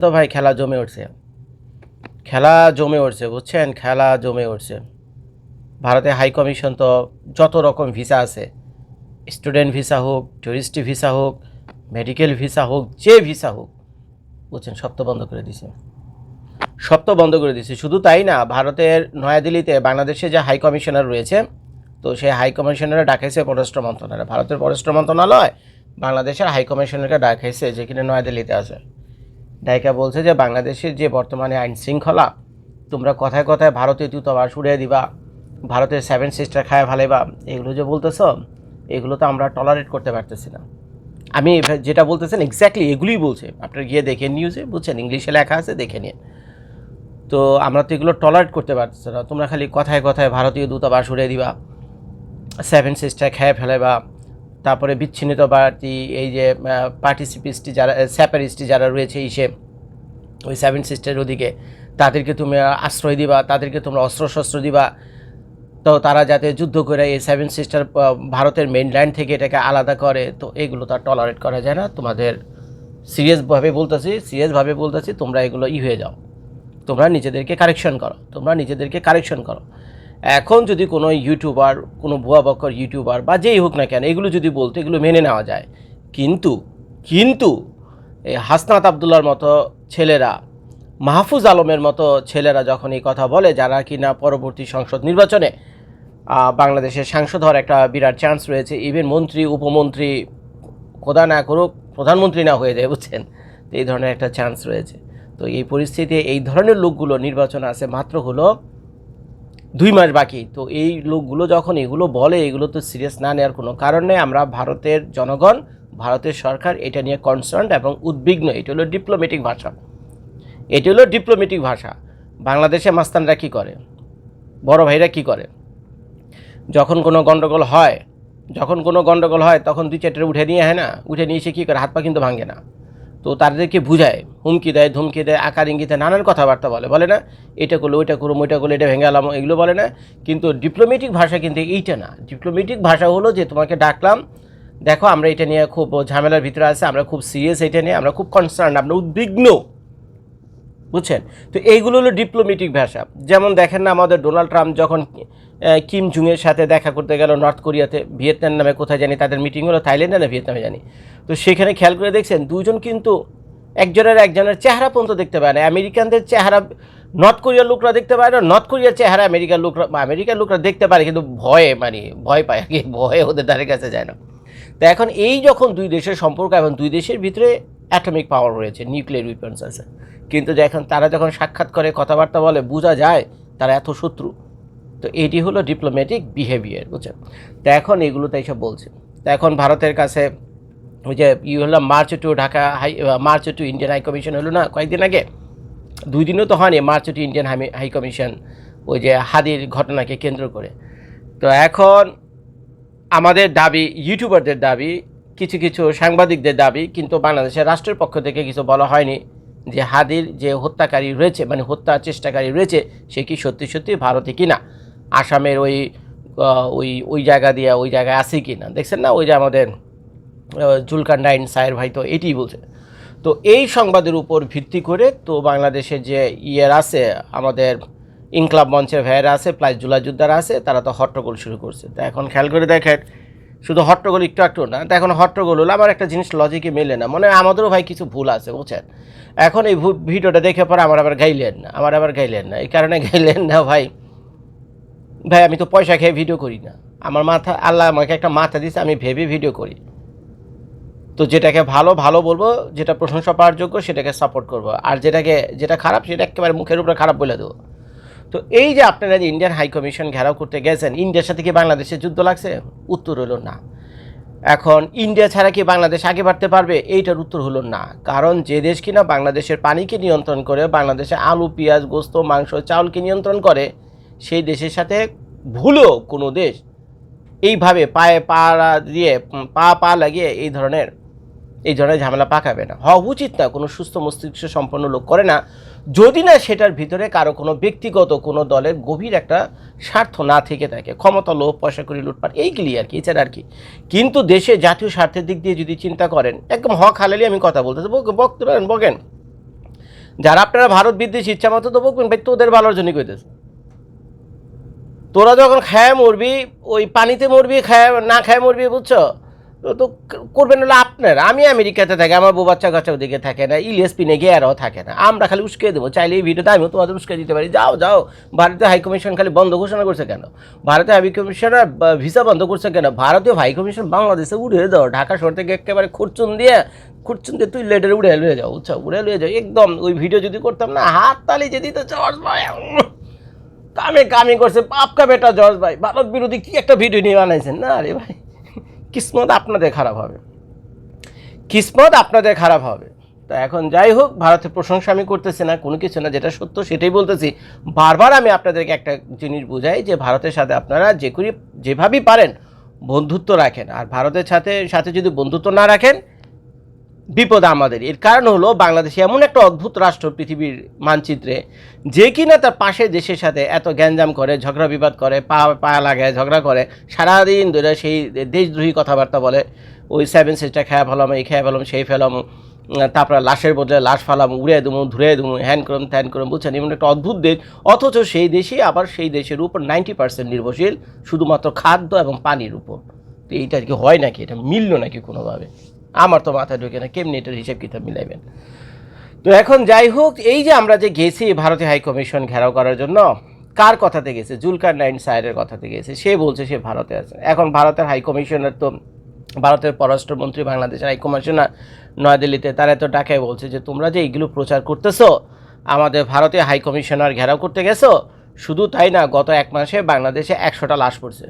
তো ভাই খেলা জমে উঠছে। খেলা জমে উঠছে, বুঝছেন? খেলা জমে উঠছে। ভারতে হাই কমিশন তো যত রকম ভিসা আছে, স্টুডেন্ট ভিসা হোক, টুরিস্ট ভিসা হোক, মেডিকেল ভিসা হোক, যে ভিসা হোক, বুঝছেন? সব তো বন্ধ করে দিছে। সব তো বন্ধ করে দিছে। শুধু তাই না, ভারতের নয়াদিল্লিতে বাংলাদেশে যে হাই কমিশনার রয়েছে, তো সেই হাই কমিশনারে ডাকাইছে পররাষ্ট্র মন্ত্রণালয়। ভারতের পররাষ্ট্র মন্ত্রণালয় বাংলাদেশের হাই কমিশনারকে ডাকাইছে যেখানে নয়াদিল্লিতে আছে। ডাইকা বলছে যে, বাংলাদেশের যে বর্তমানে আইন শৃঙ্খলা, তোমরা কথায় কথায় ভারতীয় দূতাবাস উড়িয়ে দিবা, ভারতের সেভেন সিস্টার খায় ভালাইবা এগুলো যে বলতেছ, এগুলো তো আমরা টলারেট করতে পারতেছি না। আমি যেটা বলতেছেন এক্স্যাক্টলি এগুলোই বলছে। আপনার গিয়ে দেখে নিউজে বুঝছেন? ইংলিশে লেখা আছে, দেখে নিন। তো আমরা তো এগুলো টলারেট করতে পারতেছি না। তোমরা খালি কথায় কথায় ভারতীয় দূতাবাস উড়িয়ে দিবা সেভেন সিস্টার খেয়ে ফেলাইবা তারপরে বিচ্ছিন্নতাবাদী এই যে পার্টিসিপিস্টি যারা স্যাপারিস্টি যারা রয়েছে ইসে ওই সেভেন সিস্টার ওদিকে, তাদেরকে তুমি আশ্রয় দিবা, তাদেরকে তোমরা অস্ত্রশস্ত্র দিবা। তো তারা যাতে যুদ্ধ করে এই সেভেন সিস্টার ভারতের মেইনল্যান্ড থেকে এটাকে আলাদা করে, তো এগুলো তো আর টলারেট করা যায় না। তোমাদের সিরিয়াসভাবে বলতেছি সিরিয়াসভাবে বলতেছি, তোমরা এগুলো ই হয়ে যাও। তোমরা নিজেদেরকে কারেকশন করো, তোমরা নিজেদেরকে কারেকশন করো। এখন যদি কোনো ইউটিউবার কোনো ভুয়া বক্কর ইউটিউবার বা যেই হোক না কেন এগুলো যদি বলতো, এগুলো মেনে নেওয়া যায়। কিন্তু কিন্তু এই হাসনাত আবদুল্লার মতো ছেলেরা, মাহফুজ আলমের মতো ছেলেরা যখন এই কথা বলে, যারা কি না পরবর্তী সংসদ নির্বাচনে বাংলাদেশের সাংসদ হওয়ার একটা বিরাট চান্স রয়েছে। ইভেন মন্ত্রী, উপমন্ত্রী, খোদা না করুক, প্রধানমন্ত্রী না হয়ে যায়, বুঝছেন? তো এই ধরনের একটা চান্স রয়েছে। তো এই পরিস্থিতিতে এই ধরনের লোকগুলো নির্বাচন আছে, মাত্র হলো দুই মাস বাকি। তো এই লোকগুলো যখন এগুলো বলে, এগুলো তো সিরিয়াস না নেওয়ার কোনো কারণ নেই। আমরা ভারতের জনগণ, ভারতের সরকার, এটা নিয়ে কনসার্ন এবং উদ্বিগ্ন। এটা হলো ডিপ্লোমেটিক ভাষা। এটি হলো ডিপ্লোমেটিক ভাষা। বাংলাদেশে মাস্তানরা কী করে? বড় ভাইরা কি করে? যখন কোনো গণ্ডগোল হয়, যখন কোনো গণ্ডগোল হয়, তখন দুই চারটে উঠে নিয়ে, হয় না? উঠে নিয়ে এসে কী করে? হাত পা কিন্তু ভাঙে না। তো তাদেরকে বুঝায়, হুমকি দেয়, ধুমকি দেয়, আকার ইঙ্গিতে নানান কথাবার্তা বলে। বলে না, এটা করল, ওইটা করুম ওইটা করল, এটা ভেঙে আলাম এগুলো বলে না। কিন্তু ডিপ্লোমেটিক ভাষা কিন্তু এইটা না। ডিপ্লোমেটিক ভাষা হলো যে, তোমাকে ডাকলাম, দেখো আমরা এটা নিয়ে খুব ঝামেলার ভিতরে আছে, আমরা খুব সিরিয়াস এটা নিয়ে, আমরা খুব কনসার্ন আমরা উদ্বিগ্ন। বুঝছেন? তো এইগুলো হলো ডিপ্লোমেটিক ভাষা। যেমন দেখেন না আমাদের ডোনাল্ড ট্রাম্প যখন কিম জুংয়ের সাথে দেখা করতে গেল নর্থ কোরিয়াতে ভিয়েতনাম নামে কোথায় জানি, তাদের মিটিং হলো থাইল্যান্ডে না ভিয়েতনামে জানি। তো সেখানে খেয়াল করে দেখছেন দুজন কিন্তু একজনের একজনের চেহারা পর্যন্ত দেখতে পায় না। আমেরিকানদের চেহারা নর্থ কোরিয়ার লোকরা দেখতে পায় না নর্থ কোরিয়ার চেহারা আমেরিকার লোকরা আমেরিকার লোকরা দেখতে পারে কিন্তু ভয়ে মানে ভয় পায় কি ভয়ে ওদের ধারে কাছে যায় না। তো এখন এই যখন দুই দেশের সম্পর্ক এবং দুই দেশের ভিতরে অ্যাটমিক পাওয়ার রয়েছে নিউক্লিয়ার উইপন্স আছে। কিন্তু যখন তারা যখন সাক্ষাৎ করে, কথাবার্তা বলে, বোঝা যায় তারা এত শত্রু। তো এটি হলো ডিপ্লোম্যাটিক বিহেভিয়ার বুঝছেন? তো এখন এগুলো তো এইসব বলছে। তো এখন ভারতের কাছে ওই যে ই হলো march to Dhaka high march to Indian high commission হলো না, কয়েকদিন আগে? দুই দিনও তো হয়নি march to Indian high- high commission ওই যে হাদির ঘটনাকে কেন্দ্র করে। তো এখন আমাদের দাবি ইউটিউবারদের দাবি কিছু কিছু সাংবাদিকদের দাবি, কিন্তু বাংলাদেশের রাষ্ট্রের পক্ষ থেকে কিছু বলা হয়নি যে হাদির যে হত্যাকারী রয়েছে মানে হত্যা চেষ্টাকারী রয়েছে, সে কি সত্যি সত্যি ভারতে কি না আসামের ওই ওই ওই জায়গা দিয়ে ওই জায়গায় আছে কি না দেখছেন না? ওই যে আমাদের জুলকান্ডাইন সায়ের ভাই তো এটিই বলছে। তো এই সংবাদের উপর ভিত্তি করে তো বাংলাদেশের যে ইয়ের আছে, আমাদের ইনকলাব মঞ্চের ভাইয়েরা আছে, প্লাস জুলা যোদ্ধারা আছে, তারা তো হট্টগোল শুরু করছে। তো এখন খেয়াল করে দেখেন শুধু হট্টগোল একটু একটু না, তো এখন হট্টগোল হলো আমার একটা জিনিস লজিকে মেলে না। মানে আমাদেরও ভাই কিছু ভুল আছে, বুঝছেন? এখন এই ভিডিওটা দেখে পরে আমার আবার গাইলেন না, আমার আবার গাইলেন না। এই কারণে গাইলেন না ভাই। ভাই, আমি তো পয়সা খেয়ে ভিডিও করি না। আমার মাথা, আল্লাহ আমাকে একটা মাথা দিচ্ছে আমি ভেবে ভিডিও করি। তো যেটাকে ভালো ভালো বলব, যেটা প্রশংসা পাওয়ার যোগ্য, সেটাকে সাপোর্ট করব। আর যেটাকে, যেটা খারাপ, সেটা একেবারে মুখের উপরে খারাপ বলে দেবো। তো এই যে আপনারা যে ইন্ডিয়ান হাই কমিশন ঘেরাও করতে গেছেন ইন্ডিয়ার সাথে কি বাংলাদেশের যুদ্ধ লাগছে? উত্তর হলো না। এখন ইন্ডিয়া ছাড়া কি বাংলাদেশ আগে বাড়তে পারবে? এইটার উত্তর হলো না। কারণ যে দেশ কিনা বাংলাদেশের পানিকে নিয়ন্ত্রণ করে, বাংলাদেশে আলু, পেঁয়াজ, গোস্ত, মাংস, চাউলকে নিয়ন্ত্রণ করে, সেই দেশের সাথে ভুলেও কোনো দেশ এইভাবে পায়ে পা দিয়ে পা পা লাগিয়ে এই ধরনের এই ধরনের ঝামেলা পাকাবে না। হওয়া উচিত না, কোনো সুস্থ মস্তিষ্ক সম্পন্ন লোক করে না। যদি না, সেটার ভিতরে কারও কোনো ব্যক্তিগত, কোনো দলের গভীর একটা স্বার্থ না থেকে থাকে। ক্ষমতা, লোভ, পয়সা করি লুটপাট, এইগুলি আর কি, এছাড়া আর কি। কিন্তু দেশে জাতীয় স্বার্থের দিক দিয়ে যদি চিন্তা করেন, একদম হক হালালি আমি কথা বলতে বক- বকতে পারেন বকেন। যারা আপনারা ভারত বিদ্বেষী ইচ্ছা মতো তো বকবেন, ভাই, তোদের ভালোর জন্যই কইতেছে। তোরা যখন খায় মরবি, ওই পানিতে মরবি, খায়, না খায় মরবি, বুঝছ? তো করবেন হলো আপনার। আমি আমেরিকাতে থাকি, আমার বউ বাচ্চা কাচ্চা ওদিকে থাকে না, ইলিয়াস পিনে গিয়ে আরও থাকে না। আমরা খালি উস্কে দেবো। চাইলে এই ভিডিওতে আমিও তোমাদের উস্কে দিতে পারি। যাও যাও। ভারতীয় হাই কমিশন খালি বন্ধ ঘোষণা করছে কেন? ভারতীয় হাই কমিশনার ভিসা বন্ধ করছে কেন? ভারতীয় হাই কমিশন বাংলাদেশে উড়ে দাও। ঢাকা শহর থেকে একেবারে খুরচুন দিয়ে খুরচুন দিয়ে তুই লেটারে উড়ে লুয়ে যাও, বুঝছ? উড়ে লুয়ে যাও। একদম ওই ভিডিও যদি করতাম না হাত তালি যে দিতে ভাই। কামে কামি করছে। পাপকা বেটা জর্জ ভাই। ভারত বিরোধী কি একটা ভিডিও নিয়ে বানাইছেন? না রে ভাই। কিসমত আপনাদের খারাপ হবে। কিসমত আপনাদের খারাপ হবে। তো এখন যাই হোক, ভারতের প্রশংসা আমি করতেছি না, কোনো কিছু না, যেটা সত্য সেটাই বলতেছি। বারবার আমি আপনাদেরকে একটা জিনিস বুঝাই যে, ভারতের সাথে আপনারা যে করি, যেভাবেই পারেন বন্ধুত্ব রাখেন। আর ভারতের সাথে সাথে যদি বন্ধুত্ব না রাখেন বিপদ আমাদের। এর কারণ হলো বাংলাদেশ এমন একটা অদ্ভুত রাষ্ট্র পৃথিবীর মানচিত্রে, যে কিনা তার পাশের দেশের সাথে এত গ্যাঞ্জাম করে, ঝগড়া বিবাদ করে, পা পা লাগায় ঝগড়া করে, সারাদিন ধরে সেই দেশদ্রোহী কথাবার্তা বলে, ওই সেভেন সিস্টার খেয়া ফেলাম, এই খেয়া ফেলাম, সেই ফেলাম, তারপরে লাশের বদলে লাশ ফালাম, উড়ে দেবো ধুয়ে দেবো হ্যান করম, ত্যান করম, বুঝছেন? এমন একটা অদ্ভুত দেশ। অথচ সেই দেশে আবার সেই দেশের উপর নাইনটি পার্সেন্ট নির্ভরশীল, শুধুমাত্র খাদ্য এবং পানির উপর। তো এইটা আর কি হয় নাকি? এটা মিললো নাকি কোনোভাবে? আমার তো মাথায় ঢুকে না, কেমনি এটার হিসেব কিতাব মিলাইবেন? তো এখন যাই হোক, এই যে আমরা যে গেছি ভারতীয় হাই কমিশন ঘেরাও করার জন্য, কার কথাতে গেছে? জুলকার নাইন সাইরের কথাতে গেছে। সে বলছে সে ভারতে আছে। এখন ভারতের হাই কমিশনার তো, ভারতের পররাষ্ট্রমন্ত্রী, বাংলাদেশের হাই কমিশনার নয়াদিল্লিতে, তারা তো ডাকায় বলছে যে, তোমরা যে এইগুলো প্রচার করতেছো, আমাদের ভারতীয় হাই কমিশনার ঘেরাও করতে গেছো, শুধু তাই না, গত এক মাসে বাংলাদেশে একশোটা লাশ পড়ছে।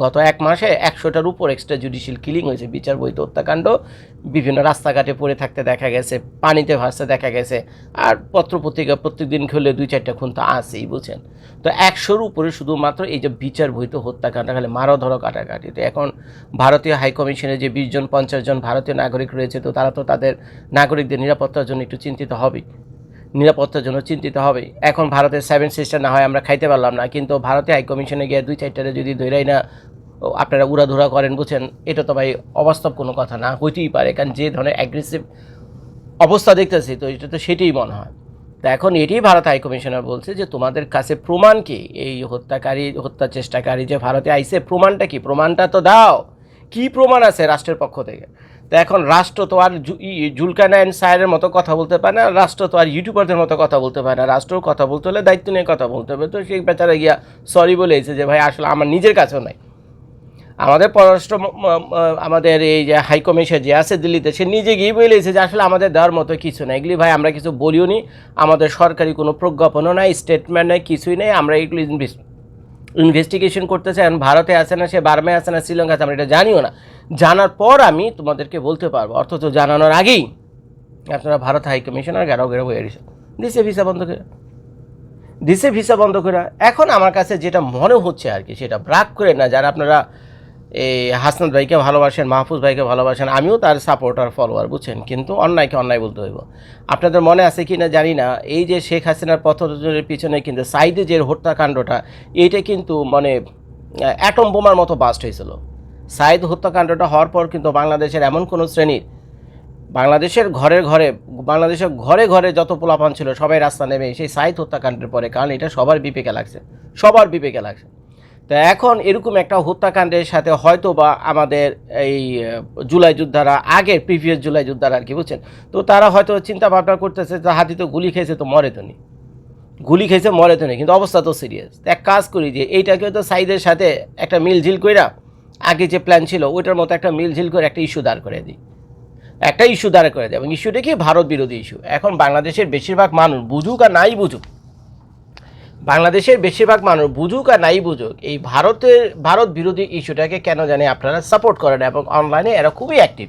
গত এক মাসে একশোটার উপর এক্সট্রা জুডিশিয়াল কিলিং হয়েছে, বিচার, বৈধ হত্যাকাণ্ড, বিভিন্ন রাস্তাঘাটে পড়ে থাকতে দেখা গেছে, পানিতে ভাসতে দেখা গেছে, আর পত্রপত্রিকা প্রত্যেকদিন খুললে দুই চারটা খুন তো আসেই বুঝছেন? তো একশোর উপরে শুধুমাত্র এই যে বিচার, বৈধ হত্যাকাণ্ড, খালি মারো ধরো কাটাকাটি তো এখন ভারতীয় হাই কমিশনে যে বিশ জন, পঞ্চাশ জন ভারতীয় নাগরিক রয়েছে, তো তারা তো তাদের নাগরিকদের নিরাপত্তার জন্য একটু চিন্তিত হবেই। নিরাপত্তার জন্য চিন্তিত হবে। এখন ভারতের সেভেন সিস্টার না হয় আমরা খাইতে পারলাম না, কিন্তু ভারতে হাই কমিশনে গিয়ে দুই চারটারে যদি ধৈরাই না আপনারা উড়াধুরা করেন, বুঝছেন? এটা তো ভাই অবাস্তব কোনো কথা না, হইতেই পারে, কারণ যে ধরনের অ্যাগ্রেসিভ অবস্থা দেখতেছি, তো এটা তো সেটাই মনে হয়। তো এখন এটি ভারত হাই কমিশনার বলছে যে, তোমাদের কাছে প্রমাণ কি? এই হত্যাকারী, হত্যা চেষ্টাকারী যে ভারতে আইসে প্রমাণটা কি? প্রমাণটা তো দাও। কি প্রমাণ আছে রাষ্ট্রের পক্ষ থেকে? তো এখন রাষ্ট্র তো আর জুলকানায়ন সায়ের মতো কথা বলতে পারে না, রাষ্ট্র তো আর ইউটিউবারদের মতো কথা বলতে পারে না। রাষ্ট্র কথা বলতে হলে দায়িত্ব নিয়ে কথা বলতে হবে। তো সেই বেচারা গিয়া সরি বলে বলেছে যে, ভাই, আসলে আমার নিজের কাছেও নাই। আমাদের পররাষ্ট্র আমাদের এই যে হাইকমিশন যে আছে দিল্লিতে, সে নিজে গিয়ে বলেছে যে, আসলে আমাদের দেওয়ার মতো কিছু না এগুলি, ভাই, আমরা কিছু বলিও নি। আমাদের সরকারি কোনো প্রজ্ঞাপনও নাই স্টেটমেন্ট নেই, কিছুই নেই। আমরা এগুলি ইনভেস্টিগেশন করতেছে এখন ভারতে আসে না, সে বার্মায় আসে না শ্রীলঙ্কা আছে, আমরা এটা জানিও না। জানার পর আমি তোমাদেরকে বলতে পারব অর্থত জানানোর আগেই আপনারা ভারত হাই কমিশনার গেরাও গেরাও হয়ে গেছে দিছে ভিসা বন্ধ করে। দিছে ভিসা বন্ধ করে। এখন আমার কাছে যেটা মনে হচ্ছে আর কি, সেটা ব্রাক করে না, যারা আপনারা এই হাসনাত ভাইকে ভালোবাসেন, মাহফুজ ভাইকে ভালোবাসেন, আমিও তার সাপোর্টার ফলোয়ার বুঝছেন? কিন্তু অন্যায়কে অন্যায় বলতে হইব। আপনাদের মনে আছে কি না জানি না, এই যে শেখ হাসিনার পথরের পিছনে কিন্তু সাইডে যে হত্যাকাণ্ডটা, এইটা কিন্তু মানে অ্যাটম বোমার মতো বাস্ট হয়েছিল। সাইদ হত্যাকাণ্ডটা হওয়ার পর কিন্তু বাংলাদেশের এমন কোনো শ্রেণির বাংলাদেশের ঘরে ঘরে, বাংলাদেশের ঘরে ঘরে যত পোলাপান ছিল, সবাই রাস্তা নেমে সেই সাইদ হত্যাকাণ্ডের পরে, কারণ এটা সবার বিপেকে লাগছে, সবার বিপেকে লাগছে। তো এখন এরকম একটা হত্যাকাণ্ডের সাথে হয়তো বা আমাদের এই জুলাই যোদ্ধারা, আগের প্রিভিয়াস জুলাই যোদ্ধারা আর কি, বুঝছেন? তো তারা হয়তো চিন্তা ভাবনা করতেছে যে হাতি তো গুলি খেয়েছে তো মরে তো নি গুলি খেয়েছে, মরে তো নেই, কিন্তু অবস্থা তো সিরিয়াস। এক কাজ করি যে এইটাকে তো সাইদের সাথে একটা মিলঝিল কইরা, আগে যে প্ল্যান ছিল, ওইটার মতো একটা মিলঝিল করে একটা ইস্যু দাঁড় করে দিই। একটা ইস্যু দাঁড় করে দেয় এবং ইস্যুটা কি? ভারত বিরোধী ইস্যু এখন বাংলাদেশের বেশিরভাগ মানুষ বুঝুক আর নাই বুঝুক বাংলাদেশের বেশিরভাগ মানুষ বুঝুক আর নাই বুঝুক এই ভারতের ভারত বিরোধী ইস্যুটাকে কেন জানে আপনারা সাপোর্ট করেন এবং অনলাইনে এরা খুবই অ্যাক্টিভ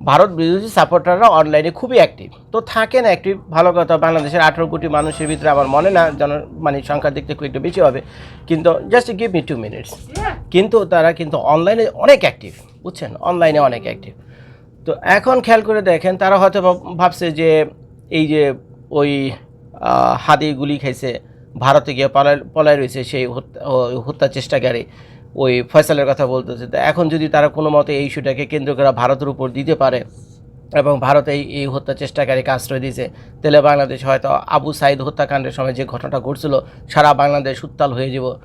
ভারত বিরোধী সাপোর্টাররা অনলাইনে খুবই অ্যাক্টিভ তো থাকেন অ্যাক্টিভ ভালো কথা বাংলাদেশের আঠেরো কোটি মানুষের ভিতরে আমার মনে না জন মানে সংখ্যার দিক থেকে একটু বেশি হবে। কিন্তু just give me two minutes কিন্তু তারা কিন্তু অনলাইনে অনেক অ্যাক্টিভ বুঝছেন? অনলাইনে অনেক অ্যাক্টিভ তো এখন খেয়াল করে দেখেন তারা হয়তো ভাব- ভাবছে যে এই যে ওই হাদি গুলি খাইছে ভারতে গিয়ে পলায় পলায় রয়েছে সেই হত্যা চেষ্টাকারী। ওই ফয়সালের কথা বলতেছে। তো এখন যদি তারা কোনো মতে এই ইস্যুটাকে কেন্দ্র করে ভারতের উপর দিতে পারে এবং ভারত এই এই হত্যা চেষ্টাকারীকে আশ্রয় দিয়েছে, তাহলে বাংলাদেশ হয়তো আবু সাইদ হত্যাকাণ্ডের সময় যে ঘটনাটা ঘটছিল, সারা বাংলাদেশ উত্তাল হয়ে যাব।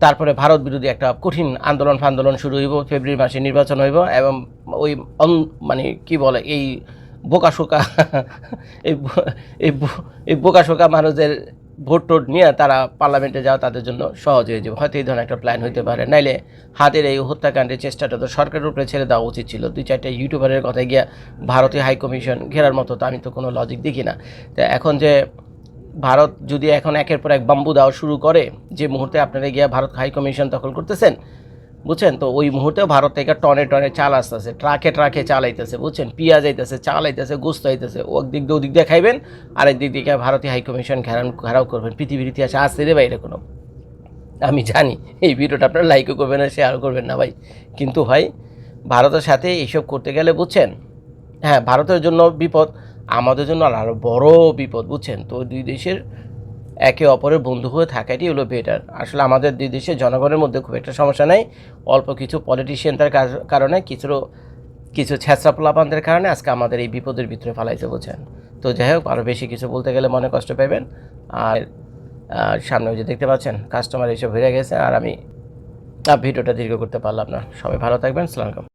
তারপরে ভারত বিরোধী একটা কঠিন আন্দোলন ফান্দোলন শুরু হইব, ফেব্রুয়ারি মাসে নির্বাচন হইব এবং ওই অন- মানে কি বলে, এই বোকাশোকা, এই এই বোকাশোকা মানুষদের ভোট টোট নিয়ে তারা পার্লামেন্টে যাওয়া তাদের জন্য সহজ হয়ে যাবে। হয়তো এই ধরনের একটা প্ল্যান হতে পারে। নাইলে হাতের এই হত্যাকাণ্ডের চেষ্টাটা তো সরকারের উপরে ছেড়ে দেওয়া উচিত ছিল। দুই চারটে ইউটিউবারের কথায় গিয়া ভারতীয় হাই কমিশন ঘেরার মতো তো আমি তো কোনো লজিক দেখি না। তা এখন যে ভারত যদি এখন একের পর এক বাম্বু দেওয়া শুরু করে, যে মুহূর্তে আপনারা গিয়া ভারত হাই কমিশন দখল করতেছেন বুঝছেন? তো ওই মুহূর্তে ভারত থেকে টনে টনে চাল আসতেছে, ট্রাকে ট্রাকে চাল আইতেছে, বুঝছেন? পেঁয়াজ আইতেছে, চাল আইতেছে, গোস্ত আইতেছে দিক দিয়ে ওদিক দিয়ে খাইবেন আর দিক দিকে ভারতীয় হাইকমিশন ঘেরান ঘেরাও করবেন। পৃথিবীর ইতিহাসে আসতে দেবে কোনো আমি জানি, এই ভিডিওটা আপনারা লাইকও করবেন না শেয়ার করবেন না ভাই। কিন্তু ভাই, ভারতের সাথে এইসব করতে গেলে বুঝছেন? হ্যাঁ ভারতের জন্য বিপদ, আমাদের জন্য আরও বড় বিপদ, বুঝছেন? তো দুই দেশের একে অপরের বন্ধু হয়ে থাকাটাই হলো বেটার আসলে আমাদের দুই দেশের জনগণের মধ্যে খুব একটা সমস্যা নেই। অল্প কিছু পলিটিশিয়ানদের কারণে, কিছু কিছু ছেঁচড়া পোলাপানদের কারণে আজকে আমাদের এই বিপদের ভিতরে ফেলাইছে বুঝছেন তো যাই হোক আরও বেশি কিছু বলতে গেলে মনে কষ্ট পাবেন আর সামনে যে দেখতে পাচ্ছেন কাস্টমার এসে হয়ে গেছে। আর আমি ভিডিওটা দীর্ঘ করতে পারলাম না। সবাই ভালো থাকবেন। সালাম